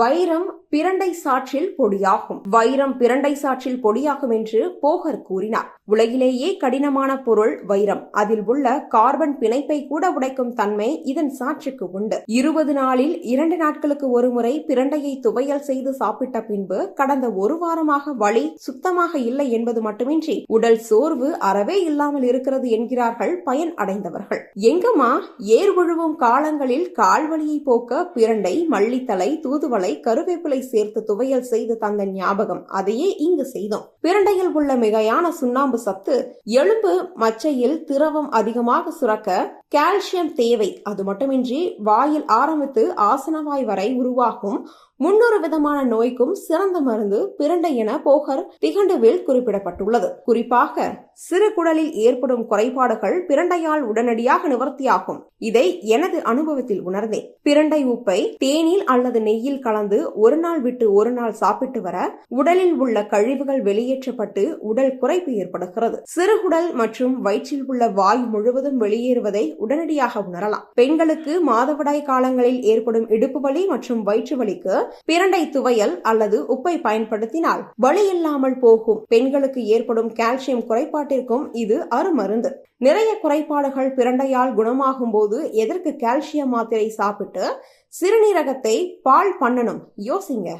வைரம் பிரண்டை சாற்றில் பொடியாகும். வைரம் பிரண்டை சாற்றில் பொடியாகும் என்று போகர் கூறினார். உலகிலேயே கடினமான பொருள் வைரம். அதில் உள்ள கார்பன் பிணைப்பை கூட உடைக்கும் தன்மை இதன் சாற்றுக்கு உண்டு. இருபது நாளில் இரண்டு நாட்களுக்கு ஒருமுறை பிரண்டையை துவையல் செய்து சாப்பிட்ட பின்பு கடந்த ஒரு வாரமாக வலி சுத்தமாக இல்லை என்பது மட்டுமின்றி உடல் சோர்வு அறவே இல்லாமல் இருக்கிறது என்கிறார்கள் பயன் அடைந்தவர்கள். எங்கம்மா? ஏர் உழுவும் காலங்களில் கால்வழியை போக்க பிரண்டை மல்லித்தலை தூதுவளை கருவேப்பிலை சேர்த்து துவையல் செய்து தந்த ஞாபகம் அதையே இங்கு செய்தோம். பிரண்டையில் உள்ள மிகையான சுண்ணாம்பு சத்து எலும்பு மச்சையில் திரவம் அதிகமாக சுரக்க கால்சியம் தேவை. அது மட்டுமின்றி வாயில் ஆரம்பித்து ஆசனவாய் வரை உருவாகும். முன்னொரு விதமான நோய்க்கும் சிறந்த மருந்து பிரண்டை என போகர் திகண்டுவில் குறிப்பிடப்பட்டுள்ளது. குறிப்பாக சிறு குடலில் ஏற்படும் குறைபாடுகள் பிரண்டையால் உடனடியாக நிவர்த்தியாகும். இதை எனது அனுபவத்தில் உணர்ந்தேன். பிரண்டை உப்பை தேனில் அல்லது நெய்யில் கலந்து ஒரு நாள் விட்டு ஒரு நாள் சாப்பிட்டு வர உடலில் உள்ள கழிவுகள் வெளியேற்றப்பட்டு உடல் குறைப்பு ஏற்படுகிறது. சிறுகுடல் மற்றும் வயிற்றில் உள்ள வாய் முழுவதும் வெளியேறுவதை உடனடியாக உணரலாம். பெண்களுக்கு மாதவிடாய் காலங்களில் ஏற்படும் இடுப்பு வலி மற்றும் வயிற்று வலிக்கு பிரண்டை துவையல் அல்லது உப்பை பயன்படுத்தினால் வலி இல்லாமல் போகும். பெண்களுக்கு ஏற்படும் கால்சியம் குறைபாட்டிற்கும் இது அருமருந்து. நிறைய குறைபாடுகள் பிரண்டையால் குணமாகும் போது எதற்கு கால்சியம் மாத்திரை சாப்பிட்டு சிறுநீரகத்தை பால் பண்ணணும்? யோசிங்க.